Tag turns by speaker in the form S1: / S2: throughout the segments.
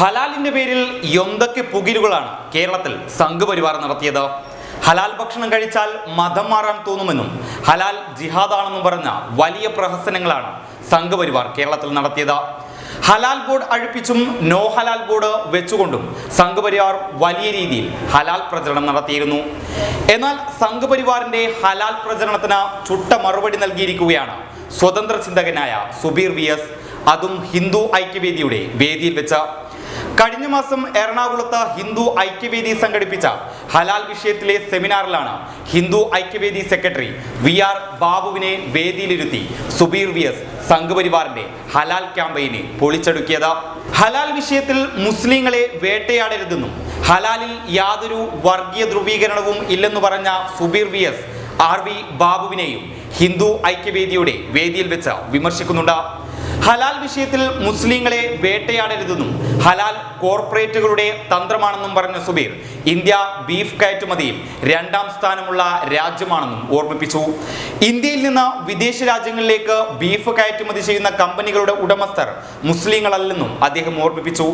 S1: ഹലാലിന്റെ പേരിൽ എന്തൊക്കെ പുകിലുകളാണ് കേരളത്തിൽ സംഘപരിവാർ നടത്തിയത്? ഹലാൽ ഭക്ഷണം കഴിച്ചാൽ മതം മാറാൻ തോന്നുമെന്നും ഹലാൽ ജിഹാദാണെന്നും പറഞ്ഞ വലിയ പ്രഹസനങ്ങളാണ് സംഘപരിവാർ കേരളത്തിൽ നടത്തിയത്. ഹലാൽ ബോർഡ് അഴിപ്പിച്ചും നോ ഹലാൽ ബോർഡ് വെച്ചുകൊണ്ടും സംഘപരിവാർ വലിയ രീതിയിൽ ഹലാൽ പ്രചരണം നടത്തിയിരുന്നു. എന്നാൽ സംഘപരിവാറിന്റെ ഹലാൽ പ്രചരണത്തിന് ചുട്ട മറുപടി നൽകിയിരിക്കുകയാണ് സ്വതന്ത്ര ചിന്തകനായ സുബീർ വി എസ് അതും ഹിന്ദു ഐക്യവേദിയുടെ വേദിയിൽ വെച്ച്. കഴിഞ്ഞ മാസം എറണാകുളത്ത് ഹിന്ദു ഐക്യവേദി സംഘടിപ്പിച്ച ഹലാൽ വിഷയത്തിലെ സെമിനാറിലാണ് Hindu Aikyavedi secretary V R ബാബുവിനെ വേദിയിലിരുത്തി സുബീർ വി എസ് സംഘപരിവാറിന്റെ ഹലാൽ ക്യാമ്പയിനെ പൊളിച്ചടുക്കിയത്. ഹലാൽ വിഷയത്തിൽ മുസ്ലിങ്ങളെ വേട്ടയാടരുതെന്നും ഹലാലിൽ യാതൊരു വർഗീയ ധ്രുവീകരണവും ഇല്ലെന്ന് പറഞ്ഞ Subeer V S R V ബാബുവിനെയും Hindu ഐക്യവേദിയുടെ വേദിയിൽ വെച്ച് വിമർശിക്കുന്നുണ്ട്. ഹലാൽ വിഷയത്തിൽ മുസ്ലിങ്ങളെ വേട്ടയാടരുതെന്നും ഹലാൽ കോർപ്പറേറ്റുകളുടെ തന്ത്രമാണെന്നും പറഞ്ഞ സുബീർ ഇന്ത്യ ബീഫ് കയറ്റുമതിയിൽ രണ്ടാം സ്ഥാനമുള്ള രാജ്യമാണെന്നും ഓർമ്മിപ്പിച്ചു. ഇന്ത്യയിൽ നിന്ന് വിദേശ രാജ്യങ്ങളിലേക്ക് ബീഫ് കയറ്റുമതി ചെയ്യുന്ന കമ്പനികളുടെ ഉടമസ്ഥർ മുസ്ലിങ്ങളല്ലെന്നും അദ്ദേഹം ഓർമ്മിപ്പിച്ചു.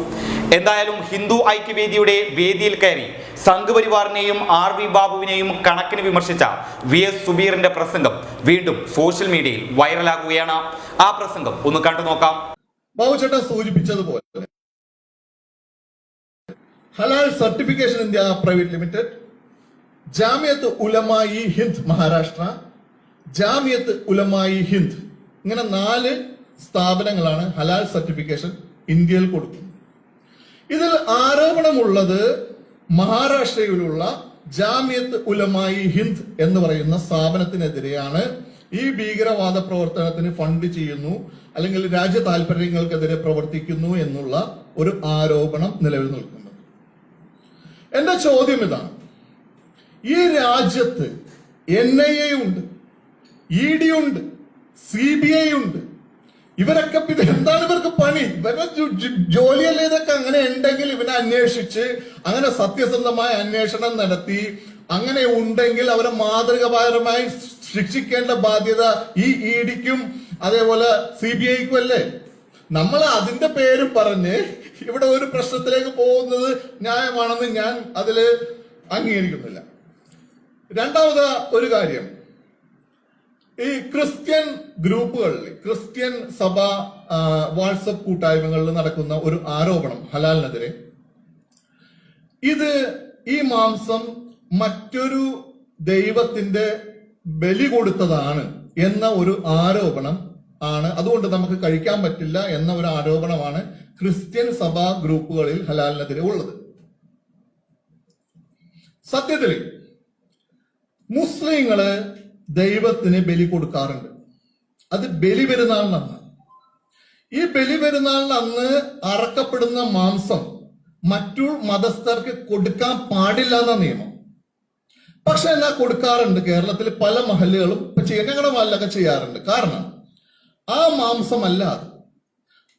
S1: എന്തായാലും ഹിന്ദു ഐക്യവേദിയുടെ വേദിയിൽ കയറി സംഘപരിവാറിനെയും ആർ വി ബാബുവിനെയും കണക്കിന് വിമർശിച്ച വി എസ് സുബീറിന്റെ പ്രസംഗം വീണ്ടും സോഷ്യൽ മീഡിയയിൽ വൈറലാകുകയാണ്. ആ പ്രസംഗം ഒന്ന് കണ്ടു നോക്കാം.
S2: ബാബുചേട്ട സൂചിപ്പിച്ചതുപോലെ halal certification India private limited Jamiat Ulama Hind Maharashtra Jamiat Ulama Hind ഇങ്ങനെ നാല് സ്ഥാപനങ്ങളാണ് ഹലാൽ സർട്ടിഫിക്കേഷൻ ഇന്ത്യയിൽ കൊടുക്കുന്നത് ഇതിൽ ആരോപണമുള്ളത് മഹാരാഷ്ട്രയിലുള്ള ജാമിയത്ത് ഉലമായി ഹിന്ദ് എന്ന് പറയുന്ന സ്ഥാപനത്തിനെതിരെയാണ്. ഈ ഭീകരവാദ പ്രവർത്തനത്തിന് ഫണ്ട് ചെയ്യുന്നു അല്ലെങ്കിൽ രാജ്യ താല്പര്യങ്ങൾക്കെതിരെ പ്രവർത്തിക്കുന്നു എന്നുള്ള ഒരു ആരോപണം നിലവിൽ നിൽക്കുന്നത്. എന്റെ ചോദ്യം ഇതാണ്. ഈ രാജ്യത്ത് എൻ ഐ എ ഉണ്ട് ഇ ഡി ഉണ്ട് സി ബി ഐ ഉണ്ട് ഇവരൊക്കെ ഇത് എന്താണ് ഇവർക്ക് പണി? ഇവരുടെ ജോലിയല്ല ഇതൊക്കെ? അങ്ങനെ ഉണ്ടെങ്കിൽ ഇവനെ അന്വേഷിച്ച് അങ്ങനെ സത്യസന്ധമായ അന്വേഷണം നടത്തി അങ്ങനെ ഉണ്ടെങ്കിൽ അവരെ മാതൃകപരമായി ശിക്ഷിക്കേണ്ട ബാധ്യത ഈ ഇ ഡിക്കും അതേപോലെ സി ബി ഐക്കും അല്ലേ? നമ്മൾ അതിന്റെ പേര് പറഞ്ഞ് ഇവിടെ ഒരു പ്രശ്നത്തിലേക്ക് പോകുന്നത് ന്യായമാണെന്ന് ഞാൻ അതിൽ അംഗീകരിക്കുന്നില്ല. രണ്ടാമത് ഒരു കാര്യം. ഈ ക്രിസ്ത്യൻ ഗ്രൂപ്പുകളിൽ ക്രിസ്ത്യൻ സഭ വാട്സപ്പ് കൂട്ടായ്മകളിൽ നടക്കുന്ന ഒരു ആരോപണം ഹലാലിനെതിരെ. ഇത് ഈ മാംസം മറ്റൊരു ദൈവത്തിന്റെ ബലി കൊടുത്തതാണ് എന്ന ഒരു ആരോപണം ആണ്. അതുകൊണ്ട് നമുക്ക് കഴിക്കാൻ പറ്റില്ല എന്ന ഒരു ആരോപണമാണ് ക്രിസ്ത്യൻ സഭാ ഗ്രൂപ്പുകളിൽ ഹലാലിനെതിരെ ഉള്ളത്. സത്യത്തിൽ മുസ്ലിങ്ങൾ ദൈവത്തിന് ബലി കൊടുക്കാറുണ്ട്. അത് ബലി പെരുന്നാളിനന്ന് ഈ ബലി പെരുന്നാളിനന്ന് അറക്കപ്പെടുന്ന മാംസം മറ്റു മതസ്ഥർക്ക് കൊടുക്കാൻ പാടില്ല എന്ന നിയമം. പക്ഷെ എന്നാ കൊടുക്കാറുണ്ട് കേരളത്തിൽ പല മഹല്ലുകളും ഇപ്പൊ ഞങ്ങളുടെ മഹലൊക്കെ ചെയ്യാറുണ്ട്. കാരണം ആ മാംസമല്ല അത്.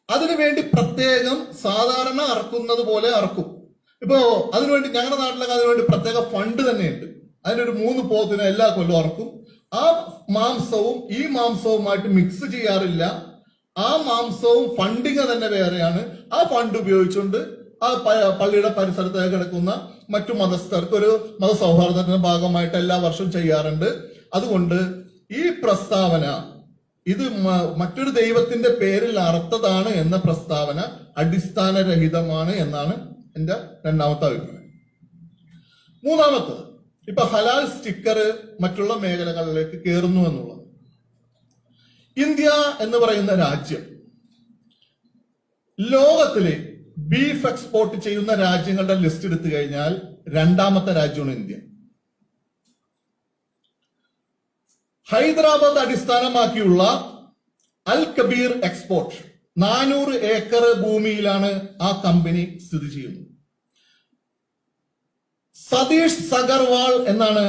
S2: അതിനുവേണ്ടി പ്രത്യേകം സാധാരണ അറക്കുന്നത് പോലെ അറക്കും. ഇപ്പോ അതിനുവേണ്ടി ഞങ്ങളുടെ നാട്ടിലൊക്കെ അതിനുവേണ്ടി പ്രത്യേക ഫണ്ട് തന്നെയുണ്ട്. അതിനൊരു മൂന്ന് പോത്തിനെ എല്ലാ കൊല്ലും അറക്കും. ആ മാംസവും ഈ മാംസവുമായിട്ട് മിക്സ് ചെയ്യാറില്ല. ആ മാംസവും ഫണ്ടിങ് തന്നെ വേറെയാണ്. ആ ഫണ്ട് ഉപയോഗിച്ചുകൊണ്ട് ആ പള്ളിയുടെ പരിസരത്ത് കിടക്കുന്ന മറ്റു മതസ്ഥർക്ക് ഒരു മതസൗഹാർദ്ദത്തിന്റെ ഭാഗമായിട്ട് എല്ലാ വർഷവും ചെയ്യാറുണ്ട്. അതുകൊണ്ട് ഈ പ്രസ്താവന ഇത് മറ്റൊരു ദൈവത്തിന്റെ പേരിൽ അർത്ഥതാണ് എന്ന പ്രസ്താവന അടിസ്ഥാനരഹിതമാണ് എന്നാണ് എന്റെ രണ്ടാമത്തെ അഭിപ്രായം. മൂന്നാമത്തത് ഇപ്പൊ ഹലാൽ സ്റ്റിക്കർ മറ്റുള്ള മേഖലകളിലേക്ക് കയറുന്നു എന്നുള്ളത്. ഇന്ത്യ എന്ന് പറയുന്ന രാജ്യം ലോകത്തിലെ ബീഫ് എക്സ്പോർട്ട് ചെയ്യുന്ന രാജ്യങ്ങളുടെ ലിസ്റ്റ് എടുത്തു കഴിഞ്ഞാൽ രണ്ടാമത്തെ രാജ്യമാണ് ഇന്ത്യ. ഹൈദരാബാദ് അടിസ്ഥാനമാക്കിയുള്ള അൽ കബീർ എക്സ്പോർട്ട് നാനൂറ് ഏക്കർ ഭൂമിയിലാണ് ആ കമ്പനി സ്ഥിതി ചെയ്യുന്നത്. സതീഷ് സഗർവാൾ എന്നാണ്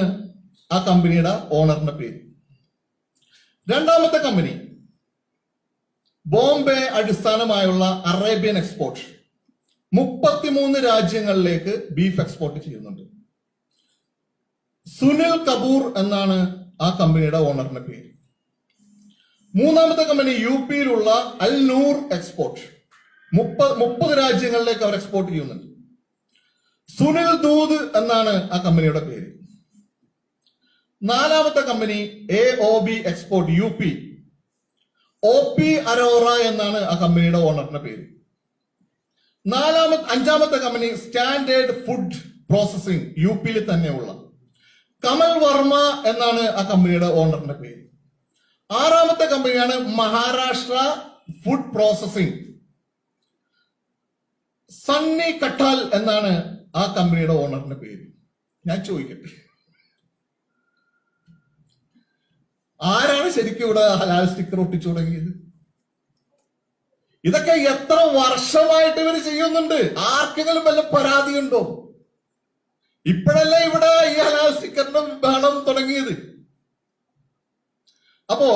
S2: ആ കമ്പനിയുടെ ഓണറിന്റെ പേര്. രണ്ടാമത്തെ കമ്പനി ബോംബെ അടിസ്ഥാനമായുള്ള അറേബ്യൻ എക്സ്പോർട്ട് മുപ്പത്തിമൂന്ന് രാജ്യങ്ങളിലേക്ക് ബീഫ് എക്സ്പോർട്ട് ചെയ്യുന്നുണ്ട്. സുനിൽ കപൂർ എന്നാണ് ആ കമ്പനിയുടെ ഓണറിന്റെ പേര്. മൂന്നാമത്തെ കമ്പനി യു പിയിലുള്ള അൽ നൂർ എക്സ്പോർട്ട് മുപ്പത് മുപ്പത് രാജ്യങ്ങളിലേക്ക് അവർ എക്സ്പോർട്ട് ചെയ്യുന്നുണ്ട്. സുനിൽ ദൂത് എന്നാണ് ആ കമ്പനിയുടെ പേര്. നാലാമത്തെ company A O B export U P O P Arora എന്നാണ് ആ കമ്പനിയുടെ ഓണറിന്റെ പേര്. നാലാമത്തെ അഞ്ചാമത്തെ company standard food processing U പിയിൽ തന്നെയുള്ള. കമൽ വർമ്മ എന്നാണ് ആ കമ്പനിയുടെ ഓണറിന്റെ പേര്. ആറാമത്തെ കമ്പനിയാണ് Maharashtra food processing Sunny Kattal എന്നാണ് ആ കമ്പനിയുടെ ഓണറിന്റെ പേര്. ഞാൻ ചോദിക്കട്ടെ? ആരാണ് ശരിക്കും ഇവിടെ ഹലാൽ സ്റ്റിക്കർ ഒട്ടിച്ചു തുടങ്ങിയത്? ഇതൊക്കെ എത്ര വർഷമായിട്ട് ഇവർ ചെയ്യുന്നുണ്ട്? ആർക്കെങ്കിലും വല്ല പരാതിയുണ്ടോ ഇപ്പോഴല്ലേ ഇവിടെ ഈ ഹലാൽ സ്റ്റിക്കറിന്റെ ബഹളം തുടങ്ങിയത്? അപ്പോ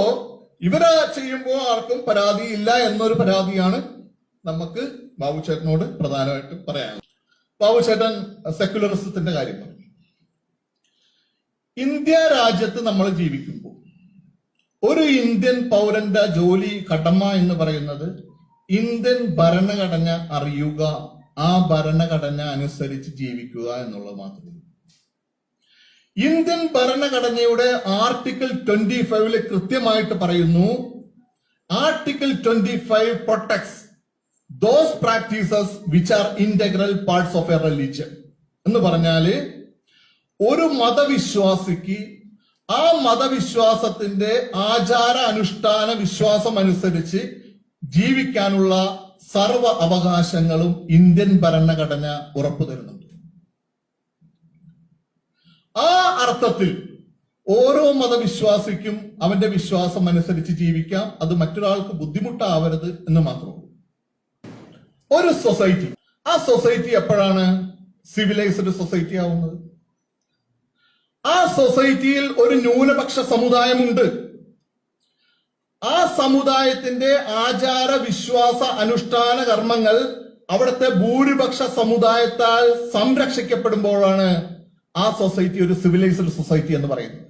S2: ഇവർ ചെയ്യുമ്പോൾ ആർക്കും പരാതി ഇല്ല എന്നൊരു പരാതിയാണ് നമുക്ക് ബാബു ചേട്ടനോട് പ്രധാനമായിട്ടും പറയാനുള്ളത്. ബാബുചേട്ടൻ സെക്യുലറിസത്തിന്റെ കാര്യം പറഞ്ഞു. ഇന്ത്യ രാജ്യത്ത് നമ്മൾ ജീവിക്കുമ്പോൾ ഒരു ഇന്ത്യൻ പൗരന്റെ ജോലി കടമ എന്ന് പറയുന്നത് ഇന്ത്യൻ ഭരണഘടന അറിയുക ആ ഭരണഘടന അനുസരിച്ച് ജീവിക്കുക എന്നുള്ളത് മാത്രമേ ഇന്ത്യൻ ഭരണഘടനയുടെ ആർട്ടിക്കിൾ ട്വന്റി ഫൈവിൽ കൃത്യമായിട്ട് പറയുന്നു article twenty five protects those practices which are integral parts of a religion എന്ന് പറഞ്ഞാൽ ഒരു മതവിശ്വാസിക്ക് ആ മതവിശ്വാസത്തിന്റെ ആചാര അനുഷ്ഠാന വിശ്വാസം അനുസരിച്ച് ജീവിക്കാനുള്ള സർവ അവകാശങ്ങളും ഇന്ത്യൻ ഭരണഘടന ഉറപ്പു തരുന്നുണ്ട്. ആ അർത്ഥത്തിൽ ഓരോ മതവിശ്വാസിക്കും അവന്റെ വിശ്വാസം അനുസരിച്ച് ജീവിക്കാം. അത് മറ്റൊരാൾക്ക് ബുദ്ധിമുട്ടാവരുത് എന്ന് മാത്രമേ ഒരു സൊസൈറ്റി ആ സൊസൈറ്റി എപ്പോഴാണ് സിവിലൈസ്ഡ് സൊസൈറ്റി ആവുന്നത്? ആ സൊസൈറ്റിയിൽ ഒരു ന്യൂനപക്ഷ സമുദായമുണ്ട്. ആ സമുദായത്തിന്റെ ആചാര വിശ്വാസ അനുഷ്ഠാന കർമ്മങ്ങൾ അവിടുത്തെ ഭൂരിപക്ഷ സമുദായത്താൽ സംരക്ഷിക്കപ്പെടുമ്പോഴാണ് ആ സൊസൈറ്റി ഒരു സിവിലൈസ്ഡ് സൊസൈറ്റി എന്ന് പറയുന്നത്.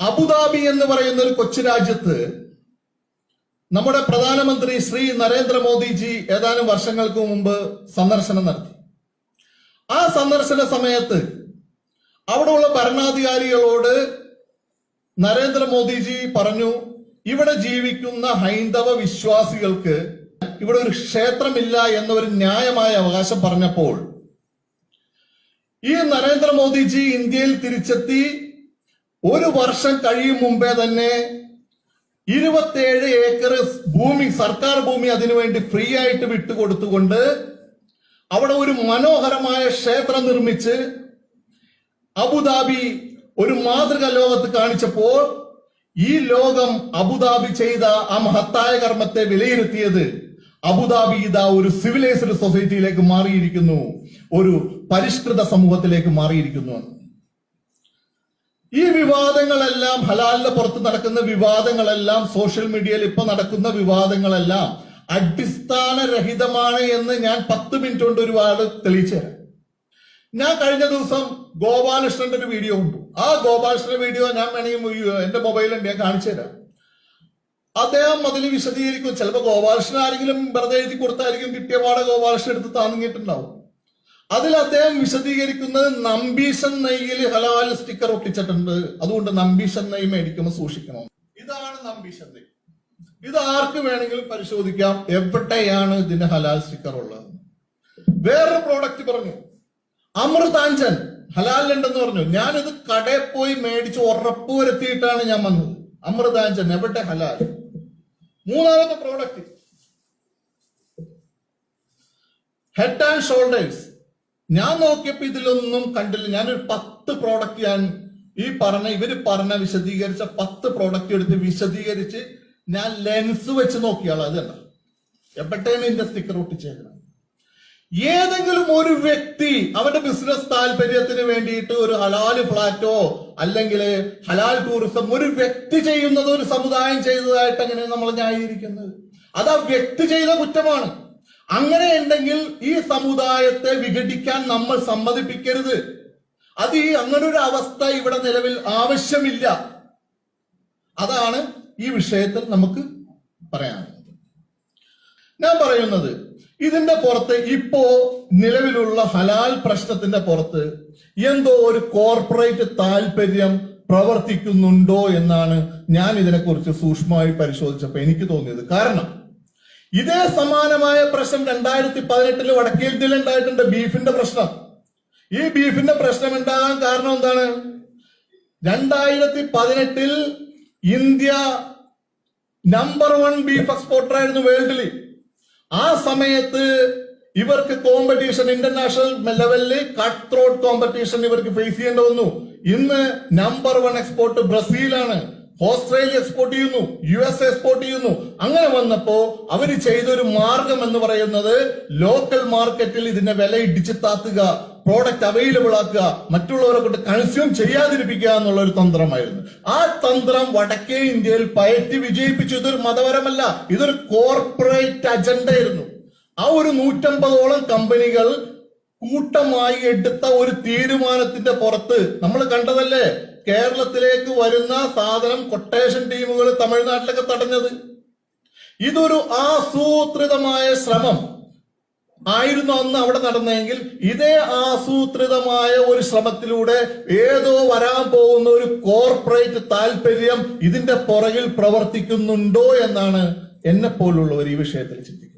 S2: അബുദാബി എന്ന് പറയുന്ന ഒരു കൊച്ചു രാജ്യത്ത് നമ്മുടെ പ്രധാനമന്ത്രി ശ്രീ നരേന്ദ്രമോദിജി ഏതാനും വർഷങ്ങൾക്ക് മുമ്പ് സന്ദർശനം നടത്തി. ആ സന്ദർശന സമയത്ത് അവിടെയുള്ള ഭരണാധികാരികളോട് നരേന്ദ്രമോദിജി പറഞ്ഞു ഇവിടെ ജീവിക്കുന്ന ഹൈന്ദവ വിശ്വാസികൾക്ക് ഇവിടെ ഒരു ക്ഷേത്രമില്ല എന്നൊരു ന്യായമായ അവകാശം പറഞ്ഞപ്പോൾ ഈ നരേന്ദ്രമോദിജി ഇന്ത്യയിൽ തിരിച്ചെത്തി. ഒരു വർഷം കഴിയും മുമ്പേ തന്നെ ഇരുപത്തിയേഴ് ഏക്കർ ഭൂമി സർക്കാർ ഭൂമി അതിനുവേണ്ടി ഫ്രീ ആയിട്ട് വിട്ടുകൊടുത്തുകൊണ്ട് അവിടെ ഒരു മനോഹരമായ ക്ഷേത്രം നിർമ്മിച്ച് അബുദാബി ഒരു മാതൃക ലോകത്ത് കാണിച്ചപ്പോൾ ഈ ലോകം അബുദാബി ചെയ്ത ആ മഹത്തായ കർമ്മത്തെ വിലയിരുത്തിയത് അബുദാബി ഇതാ ഒരു സിവിലൈസ്ഡ് സൊസൈറ്റിയിലേക്ക് മാറിയിരിക്കുന്നു ഒരു പരിഷ്കൃത സമൂഹത്തിലേക്ക് മാറിയിരിക്കുന്നു. ഈ വിവാദങ്ങളെല്ലാം ഹലാലിന്റെ പുറത്ത് നടക്കുന്ന വിവാദങ്ങളെല്ലാം സോഷ്യൽ മീഡിയയിൽ ഇപ്പൊ നടക്കുന്ന വിവാദങ്ങളെല്ലാം അടിസ്ഥാനരഹിതമാണ് എന്ന് ഞാൻ പത്ത് മിനിറ്റ് കൊണ്ട് ഒരുപാട് തെളിയിച്ചു തരാം. ഞാൻ കഴിഞ്ഞ ദിവസം ഗോപാലകൃഷ്ണന്റെ ഒരു വീഡിയോ ഉണ്ട് ആ ഗോപാലകൃഷ്ണന്റെ വീഡിയോ ഞാൻ വേണമെങ്കിൽ എന്റെ മൊബൈലുണ്ട് ഞാൻ കാണിച്ചു തരാം. അദ്ദേഹം അതിൽ വിശദീകരിക്കും. ചിലപ്പോൾ ഗോപാലകൃഷ്ണൻ ആരെങ്കിലും വെറുതെ എഴുതി കൊടുത്തായിരിക്കും കിട്ടിയ പാടെ ഗോപാലകൃഷ്ണൻ എടുത്ത് താങ്ങിയിട്ടുണ്ടാവും അതിൽ അദ്ദേഹം വിശദീകരിക്കുന്നത് നമ്പീഷൻ നെയ്യിൽ ഹലാൽ സ്റ്റിക്കർ ഒട്ടിച്ചിട്ടുണ്ട്. അതുകൊണ്ട് നമ്പീഷൻ നെയ് മേടിക്കുമ്പോൾ സൂക്ഷിക്കണം. ഇതാണ് നമ്പീഷൻ നെയ് ഇത് ആർക്ക് വേണമെങ്കിലും പരിശോധിക്കാം. എവിടെയാണ് ഇതിന്റെ ഹലാൽ സ്റ്റിക്കർ ഉള്ളത്? വേറൊരു പ്രോഡക്റ്റ് പറഞ്ഞു. അമൃതാഞ്ചൻ ഹലാലുണ്ടെന്ന് പറഞ്ഞു. ഞാനിത് കടയിൽ പോയി മേടിച്ച് ഉറപ്പ് വരുത്തിയിട്ടാണ് ഞാൻ വന്നത്. അമൃതാഞ്ചൻ എവിടെ ഹലാൽ? മൂന്നാമത്തെ പ്രോഡക്റ്റ് ഹെഡ് ആൻഡ് ഷോൾഡേഴ്സ് ഞാൻ നോക്കിയപ്പോ ഇതിലൊന്നും കണ്ടില്ല. ഞാനൊരു പത്ത് പ്രോഡക്റ്റ് ഞാൻ ഈ പറഞ്ഞ ഇവർ പറഞ്ഞ വിശദീകരിച്ച പത്ത് പ്രോഡക്റ്റ് എടുത്ത് വിശദീകരിച്ച് ഞാൻ ലെൻസ് വെച്ച് നോക്കിയാളോ അതല്ല എപ്പോഴത്തേനും ഇതിന്റെ സ്റ്റിക്കർ ഒട്ടിച്ചേക്കണം? ഏതെങ്കിലും ഒരു വ്യക്തി അവന്റെ ബിസിനസ് താല്പര്യത്തിന് വേണ്ടിയിട്ട് ഒരു ഹലാൽ ഫ്ലാറ്റോ അല്ലെങ്കിൽ ഹലാൽ ടൂറിസം ഒരു വ്യക്തി ചെയ്യുന്നത് ഒരു സമുദായം ചെയ്തതായിട്ട് എങ്ങനെയാണ് നമ്മൾ ന്യായീകരിക്കുന്നത്? അത് ആ വ്യക്തി ചെയ്ത കുറ്റമാണ്. അങ്ങനെ ഉണ്ടെങ്കിൽ ഈ സമുദായത്തെ വിഘടിക്കാൻ നമ്മൾ സമ്മതിപ്പിക്കരുത്. അത് ഈ അങ്ങനെ ഒരു അവസ്ഥ ഇവിടെ നിലവിൽ ആവശ്യമില്ല. അതാണ് ഈ വിഷയത്തിൽ നമുക്ക് പറയാനുള്ളത്. ഞാൻ പറയുന്നത് ഇതിന്റെ പുറത്ത് ഇപ്പോ നിലവിലുള്ള ഹലാൽ പ്രശ്നത്തിന്റെ പുറത്ത് എന്തോ ഒരു കോർപ്പറേറ്റ് താല്പര്യം പ്രവർത്തിക്കുന്നുണ്ടോ എന്നാണ് ഞാൻ ഇതിനെക്കുറിച്ച് സൂക്ഷ്മമായി പരിശോധിച്ചപ്പോൾ എനിക്ക് തോന്നിയത്. കാരണം ഇതേ സമാനമായ പ്രശ്നം രണ്ടായിരത്തി പതിനെട്ടിൽ വടക്കേ ഇന്ത്യയിൽ ഉണ്ടായിട്ടുണ്ട് ബീഫിന്റെ പ്രശ്നം. ഈ ബീഫിന്റെ പ്രശ്നം ഉണ്ടാകാൻ കാരണം എന്താണ്? രണ്ടായിരത്തി പതിനെട്ടിൽ India number one beef exporter ആയിരുന്നു വേൾഡിൽ ആ സമയത്ത് ഇവർക്ക് കോമ്പറ്റീഷൻ ഇന്റർനാഷണൽ ലെവലിൽ കട്ട് ത്രോട്ട് കോമ്പറ്റീഷൻ ഇവർക്ക് ഫേസ് ചെയ്യേണ്ടി വന്നു. ഇന്ന് നമ്പർ വൺ എക്സ്പോർട്ട് ബ്രസീലാണ്. ഓസ്ട്രേലിയ എക്സ്പോർട്ട് ചെയ്യുന്നു യു എസ് എക്സ്പോർട്ട് ചെയ്യുന്നു. അങ്ങനെ വന്നപ്പോ അവർ ചെയ്തൊരു മാർഗം എന്ന് പറയുന്നത് ലോക്കൽ മാർക്കറ്റിൽ ഇതിന്റെ വില ഇടിച്ചു താത്തുക പ്രോഡക്റ്റ് അവൈലബിൾ ആക്കുക മറ്റുള്ളവരെ കൊണ്ട് കൺസ്യൂം ചെയ്യാതിരിപ്പിക്കുക എന്നുള്ള ഒരു തന്ത്രമായിരുന്നു. ആ തന്ത്രം വടക്കേ ഇന്ത്യയിൽ പയറ്റി വിജയിപ്പിച്ചു. ഇതൊരു മതപരമല്ല ഇതൊരു കോർപ്പറേറ്റ് അജണ്ടയായിരുന്നു ആ ഒരു നൂറ്റമ്പതോളം കമ്പനികൾ കൂട്ടമായി എടുത്ത ഒരു തീരുമാനത്തിന്റെ പുറത്ത് നമ്മൾ കണ്ടതല്ലേ? കേരളത്തിലേക്ക് വരുന്ന സാധനം കൊട്ടേഷൻ ടീമുകൾ തമിഴ്നാട്ടിലൊക്കെ തടഞ്ഞത്. ഇതൊരു ആസൂത്രിതമായ ശ്രമം. ആയിരുന്നു അന്ന് അവിടെ നടന്നെങ്കിൽ ഇതേ ആസൂത്രിതമായ ഒരു ശ്രമത്തിലൂടെ ഏതോ വരാൻ പോകുന്ന ഒരു കോർപ്പറേറ്റ് താല്പര്യം ഇതിന്റെ പുറകിൽ പ്രവർത്തിക്കുന്നുണ്ടോ എന്നാണ് എന്നെ പോലുള്ളവർ ഈ വിഷയത്തിൽ ചിന്തിക്കുന്നത്.